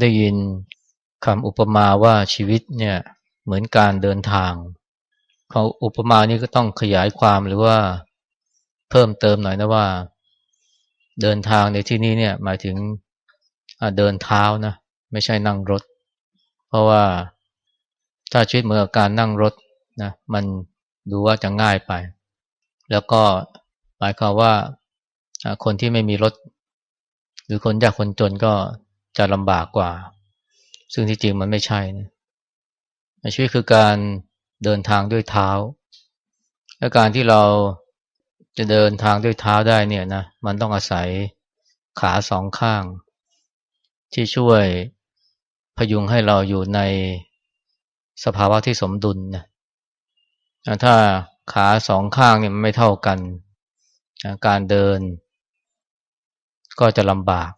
ได้ยินคำอุปมาว่าชีวิตเนี่ยเหมือนการเดินทางเขาอุปมานี้ก็ต้องขยายความหรือว่าเพิ่มเติมหน่อยนะว่า เดินทางในที่นี้เนี่ยหมายถึงเดินเท้านะไม่ใช่นั่งรถ เพราะว่าถ้าชีวิตเหมือนกับการนั่งรถนะมันดูว่าจะง่ายไป แล้วก็หมายความว่าคนที่ไม่มีรถ หรือคนยากคนจนก็ จะลำบากกว่า ซึ่งที่จริงมันไม่ใช่นะชีวิตคือการเดินทางด้วยเท้า และการที่เราจะเดินทางด้วยเท้าได้เนี่ยนะ มันต้องอาศัยขาสองข้าง ที่ช่วยพยุงให้เราอยู่ในสภาวะที่สมดุลนะถ้าขาสองข้างเนี่ยมันไม่เท่ากัน การเดินก็จะลำบาก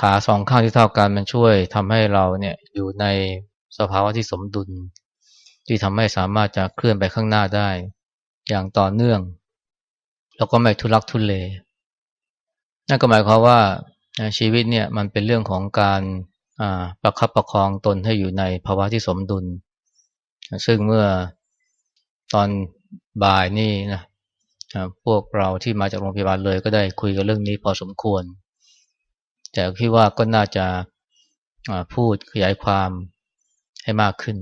ขาสองข้างที่เท่ากันมันช่วยทำให้เราเนี่ยอยู่ในสภาวะที่สมดุล ที่ทำให้สามารถจะเคลื่อนไปข้างหน้าได้ อย่างต่อเนื่อง แล้วก็ไม่ทุลักทุเลนั่นก็หมายความว่าชีวิตเนี่ยมันเป็นเรื่องของการประคับประคองตนให้อยู่ในภาวะที่สมดุล ซึ่งเมื่อตอนบ่ายนี่นะพวกเราที่มาจากโรงพยาบาลเลยก็ได้คุยกันเรื่องนี้พอสมควร แต่คิดว่าก็น่าจะพูดขยายความให้มากขึ้น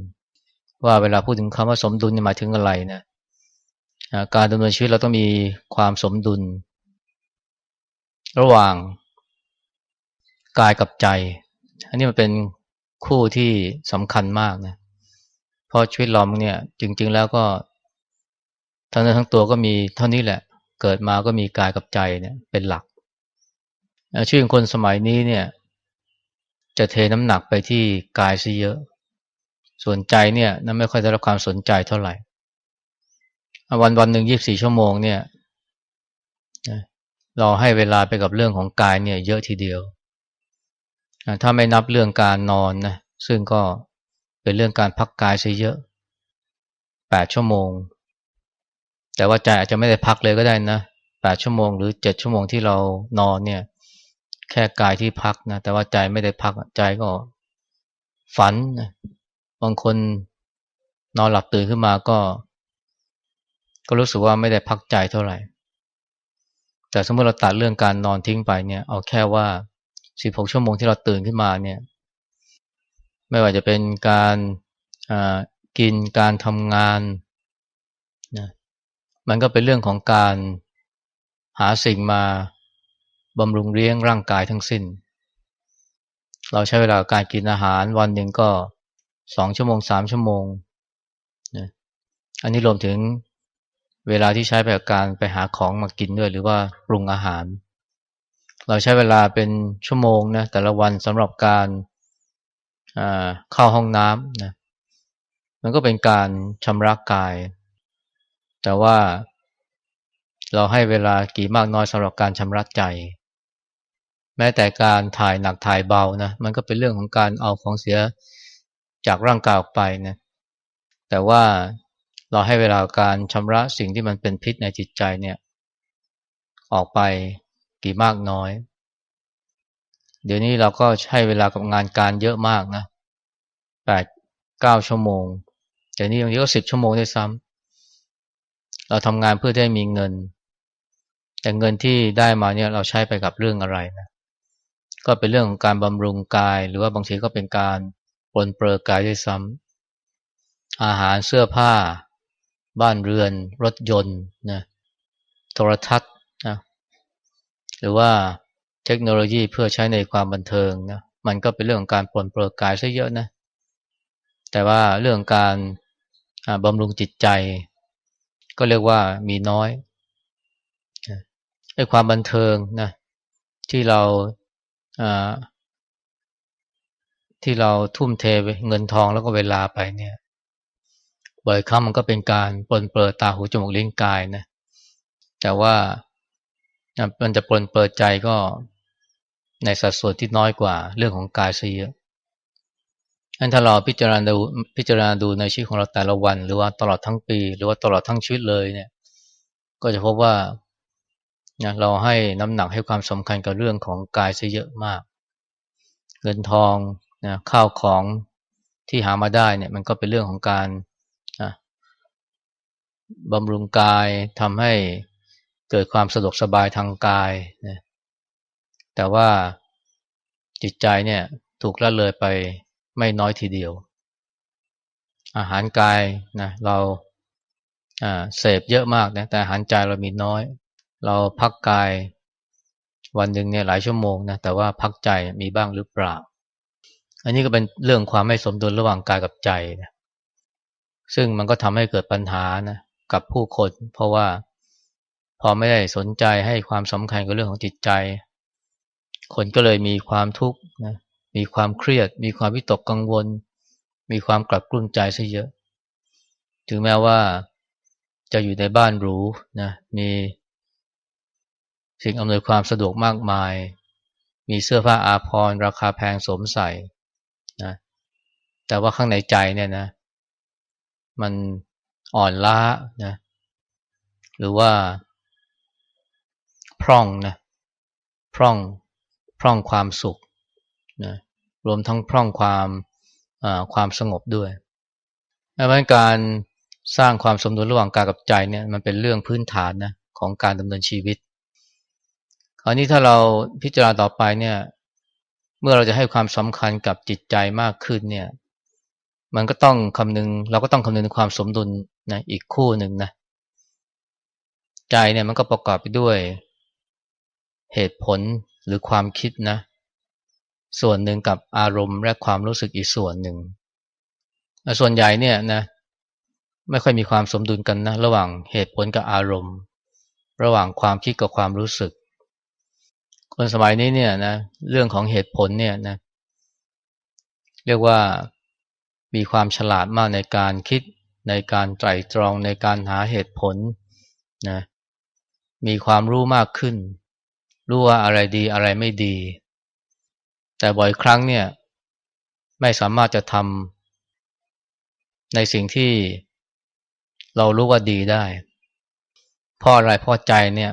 ว่าเวลาพูดถึงคำว่าสมดุลหมายถึงอะไรนะการดำเนินชีวิตเราต้องมีความสมดุล ระหว่างกายกับใจ อันนี้มันเป็นคู่ที่สำคัญมากนะเพราะชีวิตเราเนี่ยจริง ๆ แล้วก็ทั้งนั้นทั้งตัวก็มีเท่านี้แหละ เกิดมาก็มีกายกับใจเนี่ยเป็นหลัก ชีวิตคนสมัยนี้เนี่ย จะเทน้ำหนักไปที่กายซะเยอะ ส่วนใจเนี่ยนั้นไม่ค่อยได้รับความสนใจเท่าไหร่ วันวันหนึ่งยี่บสี่ชั่วโมงเนี่ยเราให้เวลาไปกับเรื่องของกายเนี่ยเยอะทีเดียว ถ้าไม่นับเรื่องการนอนนะซึ่งก็เป็นเรื่องการพักกายซะเยอะแปดชั่วโมง แต่ว่าใจอาจจะไม่ได้พักเลยก็ได้นะแปดชั่วโมงหรือเจ็ดชั่วโมงที่เรานอนเนี่ย แค่กายที่พักนะแต่ว่าใจไม่ได้พักใจก็ฝันบางคนนอนหลับตื่นขึ้นมาก็ ก็รู้สึกว่าไม่ได้พักใจเท่าไหร่ แต่สมมติเราตัดเรื่องการนอนทิ้งไปเนี่ย เอาแค่ว่าสิบหกชั่วโมงที่เราตื่นขึ้นมาเนี่ย ไม่ว่าจะเป็นการกินการทำงานนะมันก็เป็นเรื่องของการหาสิ่งมา บำรุงเลี้ยงร่างกายทั้งสิ้น เราใช้เวลาการกินอาหารวันหนึ่งก็สองชั่วโมงสามชั่วโมงนะอันนี้รวมถึงเวลาที่ใช้ไปกับการไปหาของมากินด้วย หรือว่าปรุงอาหาร เราใช้เวลาเป็นชั่วโมงนะแต่ละวันสำหรับการเข้าห้องน้ำนะมันก็เป็นการชำระกกาย แต่ว่าเราให้เวลากี่มากน้อยสำหรับการชำระใจ แม้แต่การถ่ายหนักถ่ายเบานะมันก็เป็นเรื่องของการเอาของเสียจากร่างกายออกไปนะแต่ว่าเราให้เวลาการชำระสิ่งที่มันเป็นพิษในจิตใจเนี่ยออกไปกี่มากน้อย เดี๋ยวนี้เราก็ใช้เวลากับงานการเยอะมากนะแปดเก้าชั่วโมงเดี๋ยวนี้บางทีก็สิบชั่วโมงด้วยซ้ำเราทำงานเพื่อได้มีเงิน แต่เงินที่ได้มาเนี่ยเราใช้ไปกับเรื่องอะไรนะ ก็เป็นเรื่องของการบำรุงกาย หรือว่าบางทีก็เป็นการปลนเปลือกายด้วยซ้ำอาหารเสื้อผ้า บ้านเรือน รถยนต์นะโทรทัศน์นะหรือว่าเทคโนโลยีเพื่อใช้ในความบันเทิงนะมันก็เป็นเรื่องของการปลนเปลือกายซะเยอะนะแต่ว่าเรื่องการบำรุงจิตใจ ก็เรียกว่ามีน้อยไอ้ความบันเทิงนะที่เรา ที่เราทุ่มเทเงินทองแล้วก็เวลาไปเนี่ยบ่อยครั้งมันก็เป็นการปนเปิดตาหูจมูกลิ้นกายนะแต่ว่ามันจะปนเปิดใจก็ในสัดส่วนที่น้อยกว่า เรื่องของกายซะเยอะอันถ้าเราพิจารณาดูพิจารณาดูในชีวิตของเราแต่ละวัน หรือว่าตลอดทั้งปี หรือว่าตลอดทั้งชีวิตเลยเนี่ย ก็จะพบว่า เราให้น้ำหนักให้ความสำคัญกับเรื่องของกายซะเยอะมาก เงินทองนะข้าวของที่หามาได้เนี่ยมันก็เป็นเรื่องของการนะบำรุงกายทำให้เกิดความสะดวกสบายทางกายนะแต่ว่าจิตใจเนี่ยถูกละเลยไปไม่น้อยทีเดียว อาหารกายนะเราเสพเยอะมากนะแต่อาหารใจเรามีน้อย เราพักกายวันหนึ่งเนี่ยหลายชั่วโมงนะแต่ว่าพักใจมีบ้างหรือเปล่า อันนี้ก็เป็นเรื่องความไม่สมดุลระหว่างกายกับใจนะซึ่งมันก็ทำให้เกิดปัญหานะกับผู้คนเพราะว่าพอไม่ได้สนใจให้ความสำคัญกับเรื่องของจิตใจ คนก็เลยมีความทุกข์นะมีความเครียด มีความวิตกกังวล มีความกลับกลุ้มใจซะเยอะ ถึงแม้ว่าจะอยู่ในบ้านหรูนะมี สิ่งอำนวยความสะดวกมากมาย มีเสื้อผ้าอาภรณ์ราคาแพงสมใส่นะแต่ว่าข้างในใจเนี่ยนะ มันอ่อนล้านะ หรือว่า พร่องนะ พร่อง พร่องความสุขนะรวมทั้งพร่องความความสงบด้วยดังนั้นการสร้างความสมดุลระหว่างกายกับใจเนี่ยมันเป็นเรื่องพื้นฐานนะของการดำเนินชีวิต คราวนี้ถ้าเราพิจารณาต่อไปเนี่ย เมื่อเราจะให้ความสำคัญกับจิตใจมากขึ้นเนี่ย มันก็ต้องคำนึง เราก็ต้องคำนึงถึงความสมดุลนะอีกคู่หนึ่งนะใจเนี่ยมันก็ประกอบไปด้วยเหตุผลหรือความคิดนะ ส่วนหนึ่งกับอารมณ์และความรู้สึกอีกส่วนหนึ่ง ส่วนใหญ่เนี่ยนะไม่ค่อยมีความสมดุลกันนะ ระหว่างเหตุผลกับอารมณ์ ระหว่างความคิดกับความรู้สึก คนสมัยนี้เนี่ยนะเรื่องของเหตุผลเนี่ยนะเรียกว่ามีความฉลาดมากในการคิดในการไตรตรองในการหาเหตุผลนะมีความรู้มากขึ้น รู้ว่าอะไรดีอะไรไม่ดี แต่บ่อยครั้งเนี่ยไม่สามารถจะทำในสิ่งที่เรารู้ว่าดีได้เพราะอะไรเพราะใจเนี่ย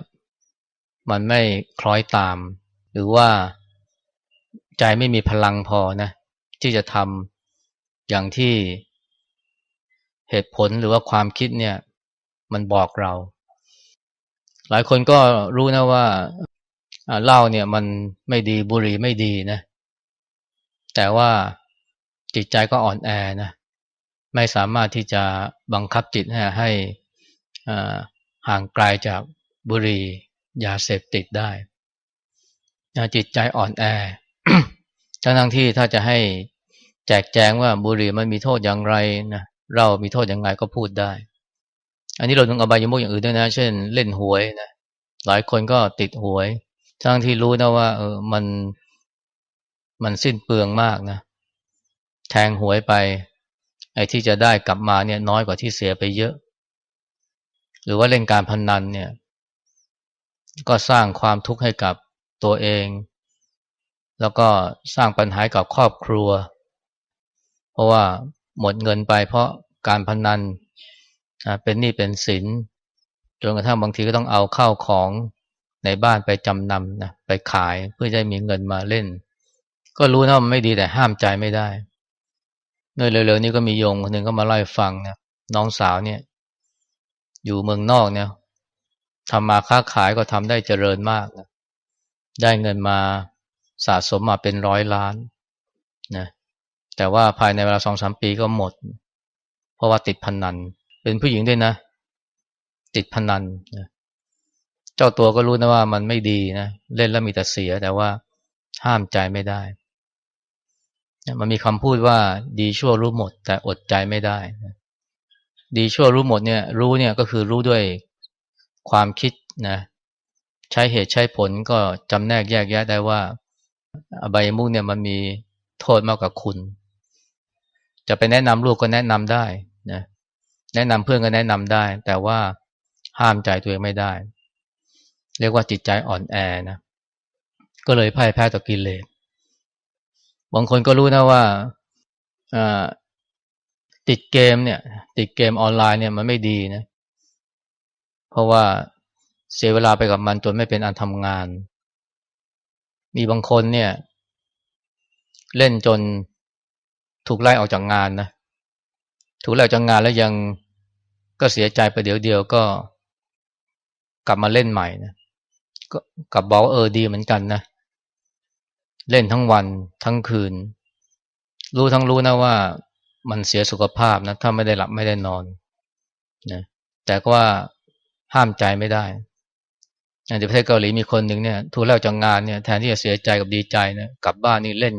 มันไม่คล้อยตาม หรือว่าใจไม่มีพลังพอนะ ที่จะทำอย่างที่เหตุผลหรือว่าความคิดเนี่ย มันบอกเรา หลายคนก็รู้นะว่าเหล้าเนี่ยมันไม่ดีบุหรี่ไม่ดีนะ แต่ว่าจิตใจก็อ่อนแอนะไม่สามารถที่จะบังคับจิตให้ห่างไกลาจากบุหรี่ ยาเสพติดได้จิตใจอ่อนแอทั้งทั้งที่ถ้าจะให้แจกแจงว่าบุหรี่มันมีโทษอย่างไรนะเรามีโทษอย่างไรก็พูดได้ อันนี้เราต้องอบายมุกอย่างอื่นด้วยนะ เช่น เล่นหวยนะหลายคนก็ติดหวย ทั้งที่รู้นะว่า เออมันมันสิ้นเปลืองมากนะแทงหวยไป ไอ้ที่จะได้กลับมาเนี่ยน้อยกว่าที่เสียไปเยอะ หรือว่าเล่นการพนนันเนี่ย ก็สร้างความทุกข์ให้กับตัวเอง แล้วก็สร้างปัญหากับครอบครัว เพราะว่าหมดเงินไปเพราะการพนันเป็นหนี้เป็นสินจนกระทั่งบางทีก็ต้องเอาเข้าของในบ้านไปจำนำนะไปขายเพื่อจะมีเงินมาเล่น ก็รู้นะมันไม่ดีแต่ห้ามใจไม่ได้เมื่อเร็วๆนี้ก็มีโยงคนหนึ่งก็มาเล่าให้ฟังนะน้องสาวเนี่ย อยู่เมืองนอกเนี่ย ทำมาค้าขายก็ทำได้เจริญมากนะได้เงินมาสะสมมาเป็นร้อยล้านนะแต่ว่าภายในเวลาสองสามปีก็หมด เพราะว่าติดพนนัน เป็นผู้หญิงด้วยนะ ติดพนนันนะเจ้าตัวก็รู้นะว่ามันไม่ดีนะเล่นแล้วมีแต่เสีย แต่ว่าห้ามใจไม่ได้ มันมีคำพูดว่าดีชั่วรู้หมด แต่อดใจไม่ได้ ดีชั่วรู้หมดเนี่ย รู้เนี่ยก็คือรู้ด้วย ความคิดนะใช้เหตุใช้ผลก็จำแนกแยกแยะได้ว่าอบายมุกเนี่ยมันมีโทษมากกว่าคุณ จะไปแนะนำลูกก็แนะนำได้นะแนะนำเพื่อนก็แนะนำได้ แต่ว่าห้ามใจตัวเองไม่ได้ เรียกว่าจิตใจอ่อนแอนะก็เลยพ่ายแพ้ต่อกิเลสบางคนก็รู้นะว่าติดเกมเนี่ย ติดเกมออนไลน์เนี่ยมันไม่ดีนะ เพราะว่าเสียเวลาไปกับมันจนไม่เป็นอันทำงาน มีบางคนเนี่ย เล่นจนถูกไล่ออกจากงานนะถูกไล่ออกจากงานแล้วยังก็เสียใจไปเดี๋ยวเดียวก็กลับมาเล่นใหม่นะก็กลับบอกเออดีเหมือนกันนะเล่นทั้งวันทั้งคืน รู้ทั้งรู้นะว่ามันเสียสุขภาพนะถ้าไม่ได้หลับไม่ได้นอนนะแต่ก็ว่า ห้ามใจไม่ได้อย่างที่ประเทศเกาหลีมีคนหนึ่งเนี่ยถูกแล้วจากงานเนี่ยแทนที่จะเสียใจกับดีใจนะกลับบ้านนี่เล่น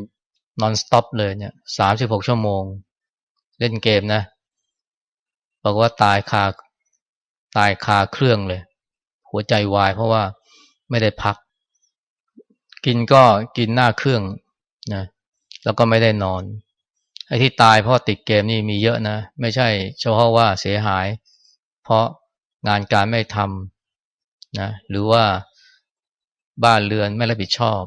นอนสต็อปเลยเนี่ยสามสิบหกชั่วโมง เล่นเกมนะบอกว่าตายคาตายคาเครื่องเลย หัวใจวายเพราะว่าไม่ได้พัก กินก็กินหน้าเครื่องนะแล้วก็ไม่ได้นอนไอ้ที่ตายเพราะติดเกมนี่มีเยอะนะ ไม่ใช่เฉพาะว่าเสียหาย เพราะ งานการไม่ทำนะหรือว่าบ้านเรือนไม่รับผิดชอบ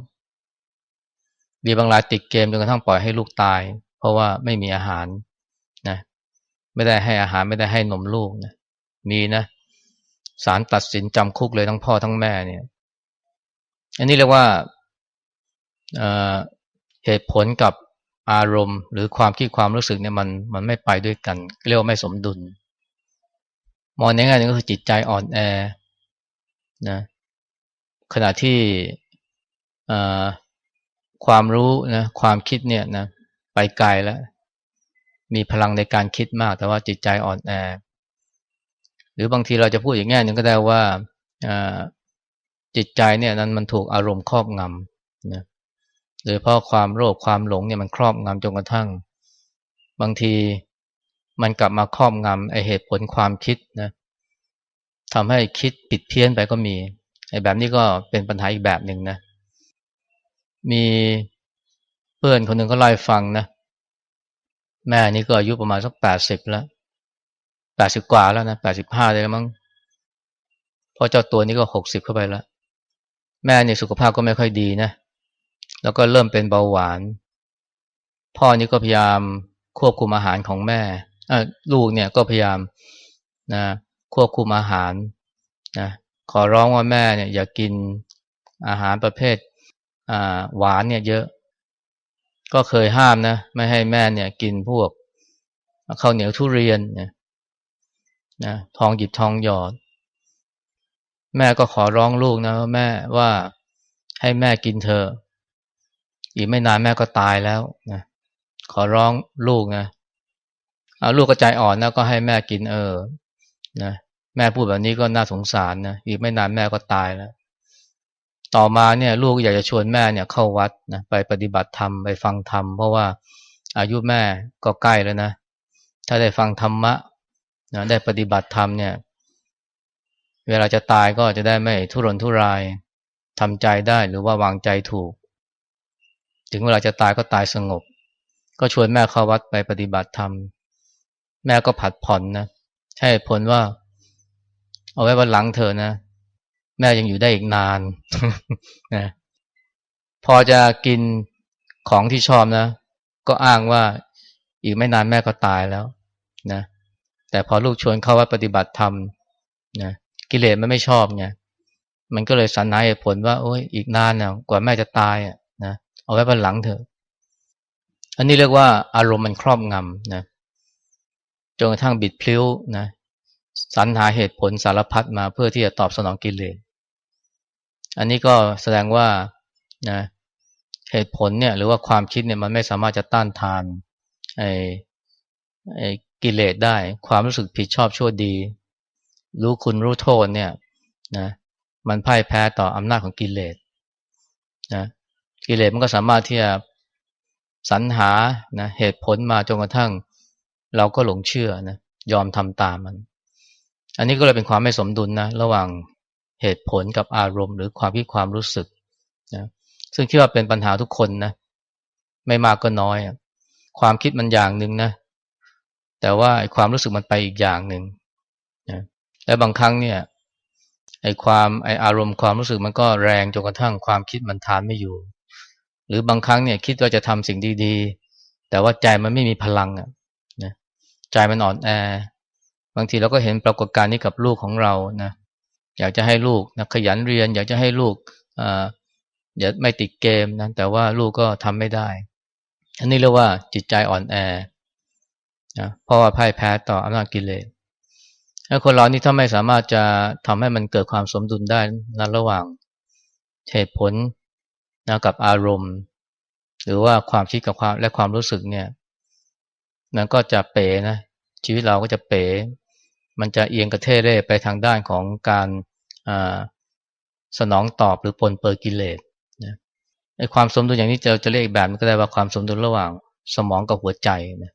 มีบางรายติดเกมจนกระทั่งปล่อยให้ลูกตาย เพราะว่าไม่มีอาหารนะไม่ได้ให้อาหารไม่ได้ให้นมลูกนะมีนะศาลตัดสินจำคุกเลยทั้งพ่อทั้งแม่เนี่ย อันนี้เรียกว่าเหตุผลกับอารมณ์ หรือความคิดความรู้สึกเนี่ยมันมันไม่ไปด้วยกันเรียกว่าไม่สมดุล มองในแง่นึงก็คือจิตใจอ่อนแอนะขณะที่ความรู้นะความคิดเนี่ยนะไปไกลแล้ว มีพลังในการคิดมาก แต่ว่าจิตใจอ่อนแอ หรือบางทีเราจะพูดอย่างแง่หนึ่งก็ได้ว่าจิตใจเนี่ยนั้นมันถูกอารมณ์ครอบงำนะโดยเพราะความโลภความหลงเนี่ยมันครอบงำจนกระทั่ง บางที มันกลับมาครอบงำไอเหตุผลความคิดนะทำให้คิดผิดเพี้ยนไปก็มีไอแบบนี้ก็เป็นปัญหาอีกแบบหนึ่งนะ มีเพื่อนคนหนึ่งก็ไล่ฟังนะ แม่นี่ก็อายุประมาณสักแปดสิบแล้วแปดสิบกว่าแล้วนะแปดสิบห้าเลยมั้งพอเจ้าตัวนี้ก็หกสิบเข้าไปแล้ว แม่เนี่ยสุขภาพก็ไม่ค่อยดีนะ แล้วก็เริ่มเป็นเบาหวาน พ่อนี่ก็พยายามควบคุมอาหารของแม่ ลูกเนี่ยก็พยายามนะควบคุมอาหารนะขอร้องว่าแม่เนี่ยอย่ากกินอาหารประเภทหวานเนี่ยเยอะ ก็เคยห้ามนะไม่ให้แม่เนี่ยกินพวกข้าวเหนียวทุเรียนนะนะทองหยิบทองหยอด แม่ก็ขอร้องลูกนะแม่ว่าให้แม่กินเธอ อีกไม่นานแม่ก็ตายแล้วนะขอร้องลูกนะเลูกก็ใจอ่อนนะก็ให้แม่กินเออนะแม่พูดแบบนี้ก็น่าสงสารนะอีกไม่นานแม่ก็ตายแล้ว ต่อมาเนี่ย ลูกอยากจะชวนแม่เนี่ยเข้าวัดนะไปปฏิบัติธรรมไปฟังธรรมเพราะว่าอายุแม่ก็ใกล้แล้วนะถ้าได้ฟังธรรมะนะได้ปฏิบัติธรรมเนี่ย เวลาจะตายก็จะได้ไม่ทุรนทุรายทำใจได้หรือว่าวางใจถูก ถึงเวลาจะตายก็ตายสงบ ก็ชวนแม่เข้าวัดไปปฏิบัติธรรม แม่ก็ผัดผ่อนนะใช่ผลว่า เอาไว้วันหลังเธอนะแม่ยังอยู่ได้อีกนานนะพอจะกินของที่ชอบนะ ก็อ้างว่าอีกไม่นานแม่ก็ตายแล้วนะแต่พอลูกชวนเข้าวัดปฏิบัติธรรมนะกิเลสมันไม่ชอบไงมันก็เลยสันหาเหตุผลว่า โอ้ยอีกนานนี่ยกว่าแม่จะตายอะนะเอาไว้บนหลังเถอะ อันนี้เรียกว่าอารมณ์มันครอบงำนะ จนกระทั่งบิดพลิ้วนะสรรหาเหตุผลสารพัดมาเพื่อที่จะตอบสนองกิเลสอันนี้ก็แสดงว่านะเหตุผลเนี่ยหรือว่าความคิดเนี่ยมันไม่สามารถจะต้านทานไอ้ไอ้กิเลสได้ ความรู้สึกผิดชอบชั่วดี รู้คุณรู้โทษเนี่ยนะมันพ่ายแพ้ต่ออำนาจของกิเลสนะกิเลสมันก็สามารถที่จะสรรหานะเหตุผลมาจนกระทั่ง เราก็หลงเชื่อนะยอมทำตามมัน อันนี้ก็เลยเป็นความไม่สมดุลนะระหว่างเหตุผลกับอารมณ์ หรือความคิดความรู้สึกนะซึ่งคิดว่าเป็นปัญหาทุกคนนะไม่มากก็น้อย ความคิดมันอย่างหนึ่งนะแต่ว่าความรู้สึกมันไปอีกอย่างหนึ่งนะและบางครั้งเนี่ยไอ้ความไอ้อารมณ์ความรู้สึกมันก็แรงจนกระทั่งความคิดมันทานไม่อยู่ หรือบางครั้งเนี่ยคิดว่าจะทำสิ่งดีๆ แต่ว่าใจมันไม่มีพลังอะนะ ใจมันอ่อนแอ บางทีเราก็เห็นปรากฏการณ์นี้กับลูกของเรานะอยากจะให้ลูกนะขยันเรียน อยากจะให้ลูกอ่าอย่าไม่ติดเกมนะแต่ว่าลูกก็ทำไม่ได้ อันนี้เรียกว่าจิตใจอ่อนแอนะเพราะว่าพ่ายแพ้ต่ออำนาจกิเลสถ้าคนเรานี่ถ้าไม่สามารถจะทำให้มันเกิดความสมดุลได้นะระหว่างเหตุผลนะกับอารมณ์ หรือว่าความคิดกับความและความรู้สึกเนี่ย มันก็จะเป๋นะชีวิตเราก็จะเป๋ มันจะเอียงกระเทเร่ไปทางด้านของการสนองตอบหรือปนเปื้อกิเลสนะไอ้ความสมดุลอย่างนี้จะจะเรียกอีกแบบก็ได้ว่าความสมดุลระหว่างสมองกับหัวใจนะ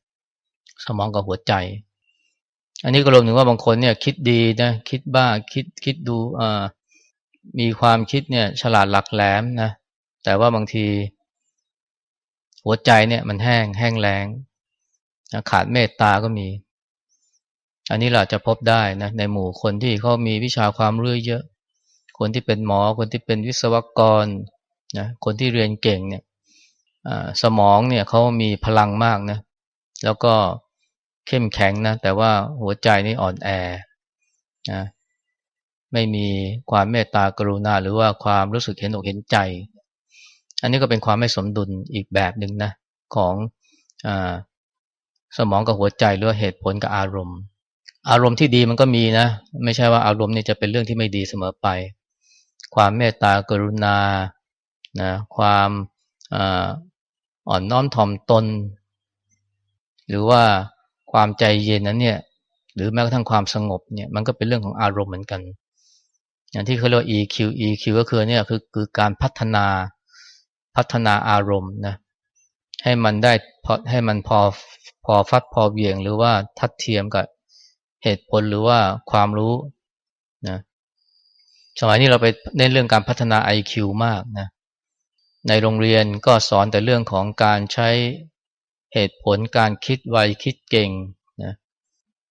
สมองกับหัวใจ อันนี้ก็รวมถึงว่าบางคนเนี่ยคิดดีนะคิดบ้าคิดคิดดูมีความคิดเนี่ยฉลาดหลักแหลมนะแต่ว่าบางที หัวใจเนี่ยมันแห้งแห้งแล้ง ขาดเมตตาก็มี อันนี้เราจะพบได้นะในหมู่คนที่เขามีวิชาความรู้เยอะ คนที่เป็นหมอ คนที่เป็นวิศวกรนะคนที่เรียนเก่งเนี่ยสมองเนี่ยเขามีพลังมากนะ แล้วก็เข้มแข็งนะ แต่ว่าหัวใจนี่อ่อนแอนะไม่มีความเมตตากรุณาหรือว่าความรู้สึกเห็นอกเห็นใจ อันนี้ก็เป็นความไม่สมดุลอีกแบบหนึ่งนะของอ สมองกับหัวใจหรือเหตุผลกับอารมณ์ อารมณ์ที่ดีมันก็มีนะ ไม่ใช่ว่าอารมณ์นี่จะเป็นเรื่องที่ไม่ดีเสมอไป ความเมตตากรุณานะความอ่อนน้อมถ่อมตน หรือว่าความใจเย็นนั้นเนี่ย หรือแม้กระทั่งความสงบเนี่ยมันก็เป็นเรื่องของอารมณ์เหมือนกัน อย่างที่เขาเรียก EQ EQ ก็คือเนี่ยคือคือการพัฒนาพัฒนาอารมณ์นะให้มันได้พอให้มันพอ พอฟัดพอเบี่ยงหรือว่าทัดเทียมกับเหตุผลหรือว่าความรู้นะสมัยนี้เราไปเน้นเรื่องการพัฒนา IQ มากนะในโรงเรียนก็สอนแต่เรื่องของการใช้เหตุผลการคิดไวคิดเก่งนะ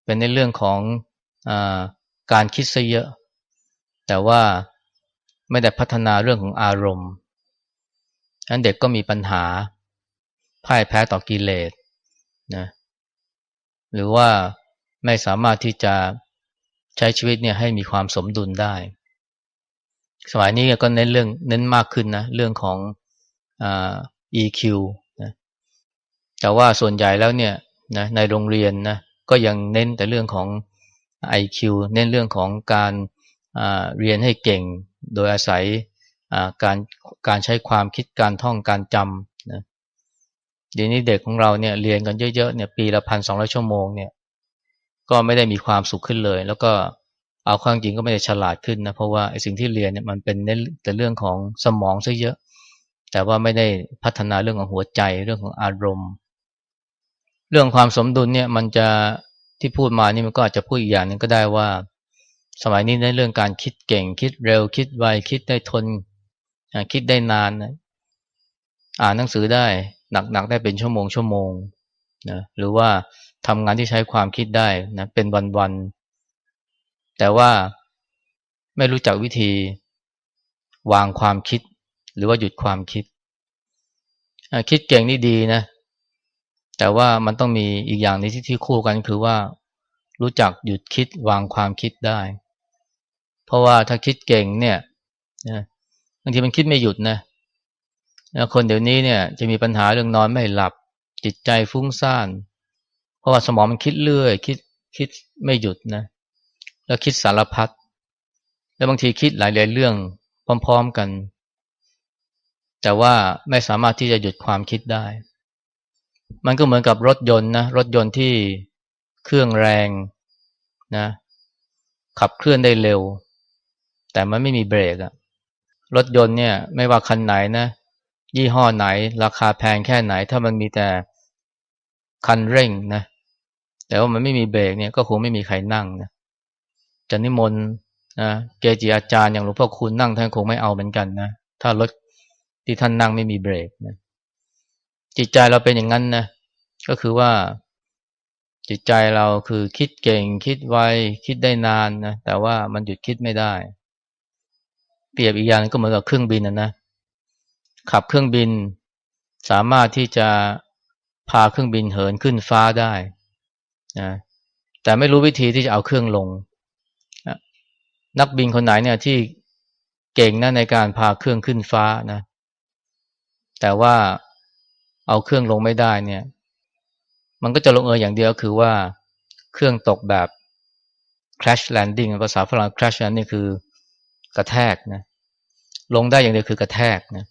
เป็นในเรื่องของอการคิดซะเยอะ แต่ว่าไม่ได้พัฒนาเรื่องของอารมณ์นั้นเด็กก็มีปัญหาพ่ายแพ้ต่อกิเลส นะหรือว่าไม่สามารถที่จะใช้ชีวิตเนี่ยให้มีความสมดุลได้ สมัยนี้ก็เน้นเรื่องเน้นมากขึ้นนะเรื่องของอ EQ นะแต่ว่าส่วนใหญ่แล้วเนี่ยนะในโรงเรียนนะก็ยังเน้นแต่เรื่องของ IQ เน้นเรื่องของการเรียนให้เก่ง โดยอาศัยการการใช้ความคิดการท่องการจำ เดี๋ยวนี้เด็กของเราเนี่ยเรียนกันเยอะๆเนี่ยปีละพันสองร้อยชั่วโมงเนี่ยก็ไม่ได้มีความสุขขึ้นเลย แล้วก็เอาความจริงก็ไม่ได้ฉลาดขึ้นนะเพราะว่าไอ้สิ่งที่เรียนเนี่ยมันเป็นเน้นแต่เรื่องของสมองซะเยอะ แต่ว่าไม่ได้พัฒนาเรื่องของหัวใจเรื่องของอารมณ์ เรื่องความสมดุลเนี่ยมันจะที่พูดมานี่มันก็อาจจะพูดอีกอย่างหนึ่งก็ได้ว่า สมัยนี้ในเรื่องการคิดเก่งคิดเร็วคิดไวคิดได้ทนคิดได้นานนะอ่านหนังสือได้ หนักๆได้เป็นชั่วโมงชั่วโมงนะหรือว่าทำงานที่ใช้ความคิดได้นะเป็นวันๆแต่ว่าไม่รู้จักวิธีวางความคิด หรือว่าหยุดความคิด คิดเก่งนี่ดีนะ แต่ว่ามันต้องมีอีกอย่างนี้ที่ที่คู่กันคือว่า รู้จักหยุดคิดวางความคิดได้ เพราะว่าถ้าคิดเก่งเนี่ยบางทีมันคิดไม่หยุดนะ คนเดี๋ยวนี้เนี่ยจะมีปัญหาเรื่องนอนไม่หลับ จิตใจฟุ้งซ่าน เพราะว่าสมองมันคิดเรื่อย คิดคิดไม่หยุดนะ แล้วคิดสารพัดแล้วบางทีคิดหลายๆเรื่องพร้อมๆกัน แต่ว่าไม่สามารถที่จะหยุดความคิดได้ มันก็เหมือนกับรถยนต์นะรถยนต์ที่เครื่องแรงนะขับเคลื่อนได้เร็ว แต่มันไม่มีเบรกอะรถยนต์เนี่ย ไม่ว่าคันไหนนะ ยี่ห้อไหน ราคาแพงแค่ไหน ถ้ามันมีแต่คันเร่งนะแต่ว่ามันไม่มีเบรกเนี่ยก็คงไม่มีใครนั่งนะจะนิมนต์นะเกจิอาจารย์อย่างหลวงพ่อคุณนั่งท่านคงไม่เอาเหมือนกันนะถ้ารถที่ท่านนั่งไม่มีเบรกนะจิตใจเราเป็นอย่างนั้นนะก็คือว่าจิตใจเราคือคิดเก่ง คิดไวคิดได้นานนะแต่ว่ามันหยุดคิดไม่ได้ เปรียบอีกอย่างก็เหมือนกับเครื่องบินนะนะ ขับเครื่องบิน สามารถที่จะพาเครื่องบินเหินขึ้นฟ้าได้นะแต่ไม่รู้วิธีที่จะเอาเครื่องลง นักบินคนไหนเนี่ยที่เก่งนะในการพาเครื่องขึ้นฟ้านะ แต่ว่าเอาเครื่องลงไม่ได้เนี่ย มันก็จะลงเอยอย่างเดียวคือว่าเครื่องตกแบบ crash landing ภาษาฝรั่ง crash landing คือกระแทกนะลงได้อย่างเดียวคือกระแทกนะ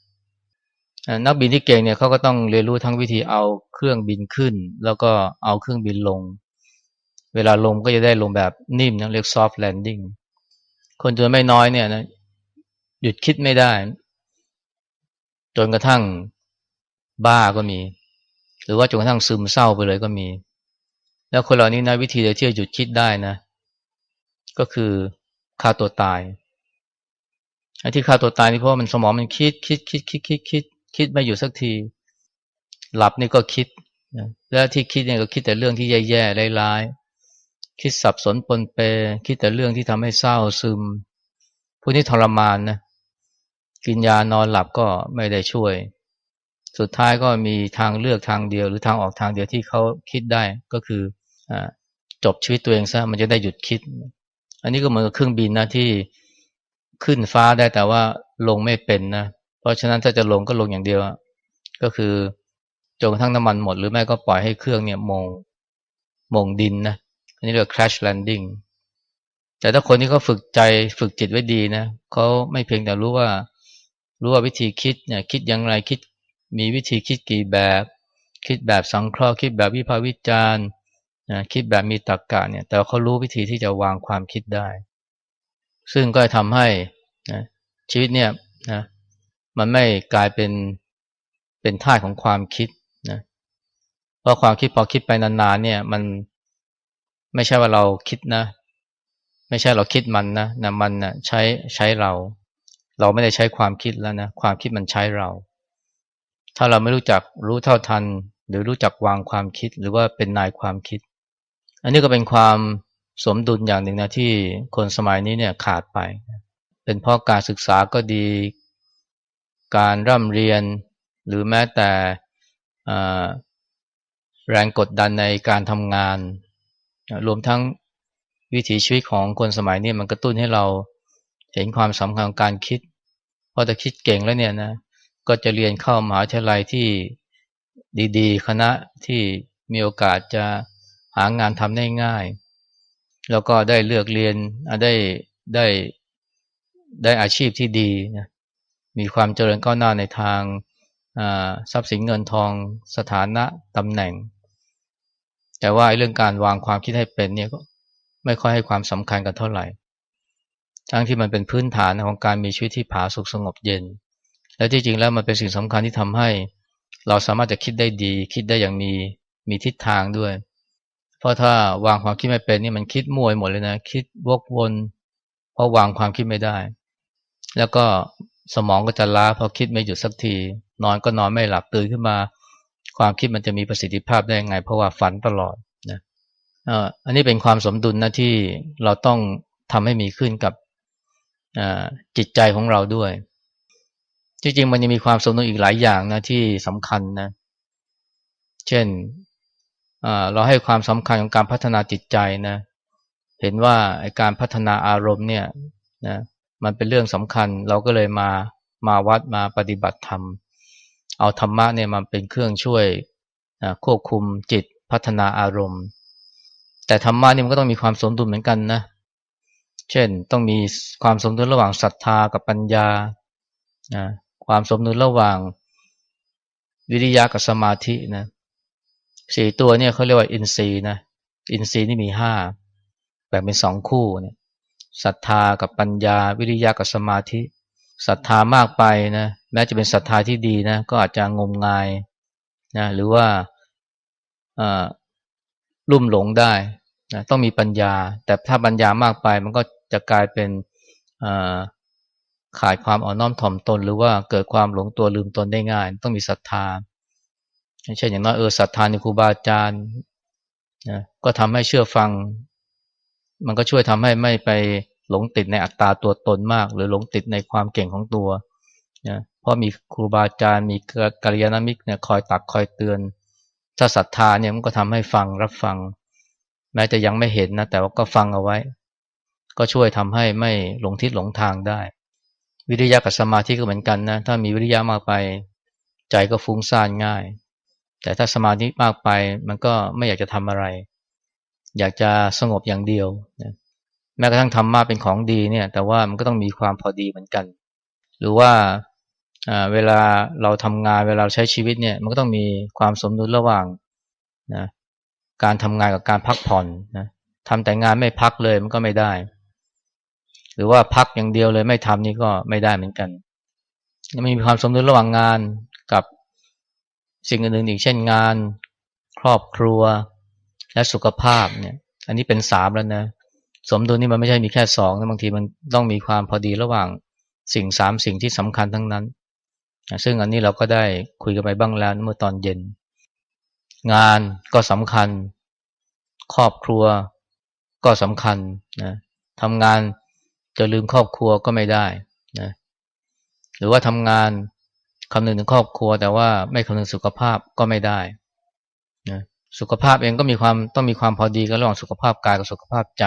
นักบินที่เก่งเนี่ยเขาก็ต้องเรียนรู้ทั้งวิธีเอาเครื่องบินขึ้น แล้วก็เอาเครื่องบินลง เวลาลงก็จะได้ลงแบบนิ่มนะเรียก soft landing คนจำนวนไม่น้อยเนี่ยนะหยุดคิดไม่ได้ จนกระทั่งบ้าก็มี หรือว่าจนกระทั่งซึมเศร้าไปเลยก็มี แล้วคนเหล่านี้นะวิธีเดียวที่จะหยุดคิดได้นะ ก็คือฆ่าตัวตายไอ้ที่ฆ่าตัวตายนี่เพราะมันสมองมันคิดคิดคิดคิดคิดคิด คิดไม่อยู่สักที หลับนี่ก็คิดนะแล้วที่คิดเนี่ยก็คิดแต่เรื่องที่แย่ๆร้ายๆคิดสับสนปนเป คิดแต่เรื่องที่ทำให้เศร้าซึมพวกนี้ทรมานนะกินยานอนหลับก็ไม่ได้ช่วย สุดท้ายก็มีทางเลือกทางเดียว หรือทางออกทางเดียวที่เขาคิดได้ก็คืออจบชีวิตตัวเองซะมันจะได้หยุดคิด อันนี้ก็เหมือนกับเครื่องบินนะที่ขึ้นฟ้าได้แต่ว่าลงไม่เป็นนะ เพราะฉะนั้นถ้าจะลงก็ลงอย่างเดียว ก็คือจนกระทั่งน้ำมันหมด หรือไม่ก็ปล่อยให้เครื่องเนี่ยมงมงดินนะอันนี้เรียก crash landing แต่ถ้าคนที่เขาฝึกใจฝึกจิตไว้ดีนะเขาไม่เพียงแต่รู้ว่า รู้ว่าวิธีคิดเนี่ยคิดอย่างไรคิดมีวิธีคิดกี่แบบ คิดแบบสังเคราะห์คิดแบบวิพากษ์วิจารณ์คิดแบบมีตรรกกะเนี่ย แต่เขารู้วิธีที่จะวางความคิดได้ ซึ่งก็ทำให้นะชีวิตเนี่ยนะ มันไม่กลายเป็นเป็นท่าของความคิดนะเพราะความคิดพอคิดไปนานๆเนี่ย มันไม่ใช่ว่าเราคิดนะ ไม่ใช่เราคิดมันนะนะมันนะใช้ใช้เรา เราไม่ได้ใช้ความคิดแล้วนะความคิดมันใช้เรา ถ้าเราไม่รู้จักรู้เท่าทัน หรือรู้จักวางความคิดหรือว่าเป็นนายความคิด อันนี้ก็เป็นความสมดุลอย่างหนึ่งนะที่คนสมัยนี้เนี่ยขาดไป เป็นเพราะการศึกษาก็ดี การร่ำเรียนหรือแม้แต่แรงกดดันในการทำงาน รวมทั้งวิถีชีวิตของคนสมัยนี้มันกระตุ้นให้เราเห็นความสำคัญของการคิดพอจะคิดเก่งแล้วเนี่ยนะก็จะเรียนเข้ามหาวิทยาลัยที่ดีๆ คณะที่มีโอกาสจะหางานทำได้ง่าย แล้วก็ได้เลือกเรียนได้ได้ได้อาชีพที่ดีนะ มีความเจริญก้าวหน้าในทางทรัพย์สินเงินทองสถานะตำแหน่ง แต่ว่าเรื่องการวางความคิดให้เป็นเนี่ยก็ไม่ค่อยให้ความสำคัญกันเท่าไหร่ทั้งที่มันเป็นพื้นฐานของการมีชีวิตที่ผาสุกสงบเย็น และที่จริงแล้วมันเป็นสิ่งสำคัญที่ทำให้ เราสามารถจะคิดได้ดี คิดได้อย่างมีมีทิศทางด้วย เพราะถ้าวางความคิดไม่เป็นนี่มันคิดมั่วหมดเลยนะ คิดวกวนเพราะวางความคิดไม่ได้ แล้วก็ สมองก็จะล้าเพราะคิดไม่หยุดสักที นอนก็นอนไม่หลับตื่นขึ้นมา ความคิดมันจะมีประสิทธิภาพได้ยังไง เพราะว่าฝันตลอดนะอันนี้เป็นความสมดุลนะที่เราต้องทำให้มีขึ้นกับจิตใจของเราด้วย จริงๆมันยังมีความสมดุลอีกหลายอย่างนะที่สำคัญนะ เช่นเราให้ความสำคัญของการพัฒนาจิตใจนะ เห็นว่าการพัฒนาอารมณ์เนี่ยนะ มันเป็นเรื่องสำคัญ เราก็เลยมามาวัดมาปฏิบัติธรรม เอาธรรมะเนี่ยมันเป็นเครื่องช่วยควบคุมจิตพัฒนาอารมณ์ แต่ธรรมะนี่มันก็ต้องมีความสมดุลเหมือนกันนะ เช่นต้องมีความสมดุลระหว่างศรัทธากับปัญญา ความสมดุลระหว่างวิริยะกับสมาธินะสี่ตัวเนี่ยเขาเรียกว่าอินทรีย์นะ อินทรีย์นี่มีห้าแบ่งเป็นสองคู่เนี่ย ศรัทธากับปัญญา วิริยะกับสมาธิศรัทธามากไปนะแม้จะเป็นศรัทธาที่ดีนะก็อาจจะงมงายนะหรือว่าลุ่มหลงได้นะต้องมีปัญญา แต่ถ้าปัญญามากไปมันก็จะกลายเป็นขาดความอ่อนน้อมถ่อมตน หรือว่าเกิดความหลงตัวลืมตนได้ง่าย ต้องมีศรัทธาเช่นอย่างน้อยเออศรัทธาในครูบาอาจารย์นะก็ทำให้เชื่อฟัง มันก็ช่วยทำให้ไม่ไปหลงติดในอัตตาตัวตนมาก หรือหลงติดในความเก่งของตัวนะเพราะมีครูบาอาจารย์มีกัลยาณมิตรเนี่ยคอยตักคอยเตือน ถ้าศรัทธาเนี่ยมันก็ทำให้ฟังรับฟัง แม้จะยังไม่เห็นนะแต่ว่าก็ฟังเอาไว้ ก็ช่วยทำให้ไม่หลงทิศหลงทางได้ วิริยะกับสมาธิก็เหมือนกันนะถ้ามีวิริยะมากไป ใจก็ฟุ้งซ่านง่าย แต่ถ้าสมาธิมากไปมันก็ไม่อยากจะทำอะไร อยากจะสงบอย่างเดียวนะแม้กระทั่งธรรมะเป็นของดีเนี่ย แต่ว่ามันก็ต้องมีความพอดีเหมือนกัน หรือว่าเวลาเราทำงานเวลาใช้ชีวิตเนี่ย มันก็ต้องมีความสมดุลระหว่างนะการทำงานกับการพักผ่อนนะทำแต่งานไม่พักเลยมันก็ไม่ได้ หรือว่าพักอย่างเดียวเลยไม่ทำนี่ก็ไม่ได้เหมือนกันมันมีความสมดุลระหว่างงานกับสิ่งอื่นๆอีกเช่นงาน ครอบครัว และสุขภาพเนี่ย อันนี้เป็นสามแล้วนะ สมดุลนี่มันไม่ใช่มีแค่สองนะบางทีมันต้องมีความพอดีระหว่างสิ่งสามสิ่งที่สำคัญทั้งนั้น ซึ่งอันนี้เราก็ได้คุยกันไปบ้างแล้วเมื่อตอนเย็น งานก็สำคัญ ครอบครัวก็สำคัญนะทำงานจะลืมครอบครัวก็ไม่ได้นะหรือว่าทำงานคำนึงถึงครอบครัว แต่ว่าไม่คำนึงสุขภาพก็ไม่ได้นะ สุขภาพเองก็มีความต้องมีความพอดีกันระหว่างสุขภาพกายกับสุขภาพใจ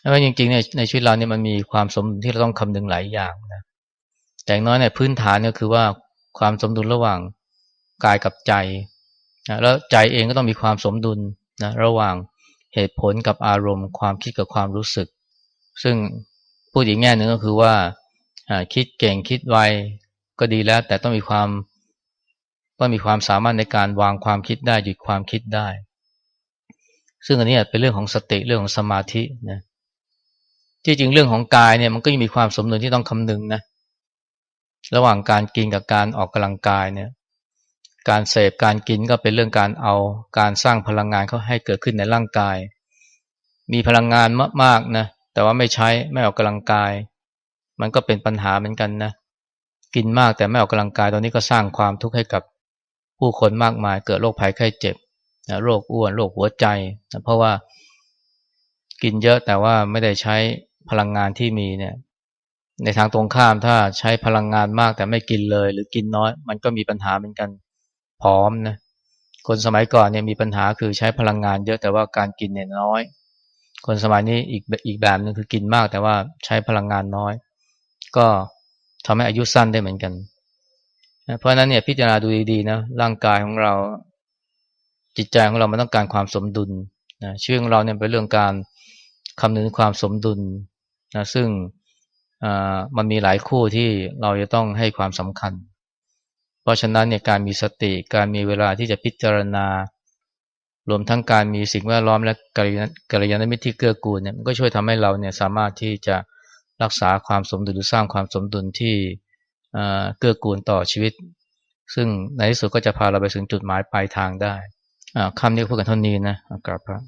เพราะจริงๆในในชีวิตเราเนี่ยมันมีความสมดุลที่เราต้องคำนึงหลายอย่างนะแต่น้อยในพื้นฐานเนี่ยคือว่าความสมดุลระหว่างกายกับใจนะแล้วใจเองก็ต้องมีความสมดุลนะระหว่างเหตุผลกับอารมณ์ ความคิดกับความรู้สึก ซึ่งพูดอีกแง่หนึ่งก็คือว่าคิดเก่งคิดไวก็ดีแล้ว แต่ต้องมีความ ต้องมีความสามารถในการวางความคิดได้หยุดความคิดได้ ซึ่งอันนี้เป็นเรื่องของสติเรื่องของสมาธินะที่จริงเรื่องของกายเนี่ยมันก็ยังมีความสมดุลที่ต้องคำนึงนะระหว่างการกินกับการออกกำลังกายเนี่ย การเสพการกินก็เป็นเรื่องการเอาการสร้างพลังงานเขาให้เกิดขึ้นในร่างกาย มีพลังงานมากๆนะแต่ว่าไม่ใช้ไม่ออกกำลังกาย มันก็เป็นปัญหาเหมือนกันนะกินมากแต่ไม่ออกกำลังกายตอนนี้ก็สร้างความทุกข์ให้กับ ผู้คนมากมายเกิดโรคภัยไข้เจ็บโรคอ้วนโรคหัวใจ เพราะว่ากินเยอะแต่ว่าไม่ได้ใช้พลังงานที่มีเนี่ยในทางตรงข้ามถ้าใช้พลังงานมากแต่ไม่กินเลย หรือกินน้อย มันก็มีปัญหาเหมือนกันพร้อมนะคนสมัยก่อนเนี่ยมีปัญหาคือใช้พลังงานเยอะแต่ว่าการกินเนี่ยน้อย คนสมัยนี้อีกอีกแบบหนึ่งคือกินมากแต่ว่าใช้พลังงานน้อย ก็ทำให้อายุสั้นได้เหมือนกัน เพราะนั้นเนี่ยพิจารณาดูดีๆนะร่างกายของเราจิตใจของเรามันต้องการความสมดุลนะชีวิตของเราเนี่ยเป็นเรื่องการคำนึงความสมดุลนะซึ่งมันมีหลายคู่ที่เราจะต้องให้ความสำคัญ เพราะฉะนั้นเนี่ยการมีสติการมีเวลาที่จะพิจารณา รวมทั้งการมีสิ่งแวดล้อมและกัลยาณมิตรที่เกื้อกูลเนี่ยมันก็ช่วยทำให้เราเนี่ยสามารถที่จะรักษาความสมดุลหรือสร้างความสมดุลที่ เกื้อกูลต่อชีวิต ซึ่งในที่สุดก็จะพาเราไปถึงจุดหมายปลายทางได้คำนี้พูดกันเท่านี้นะกราบพระ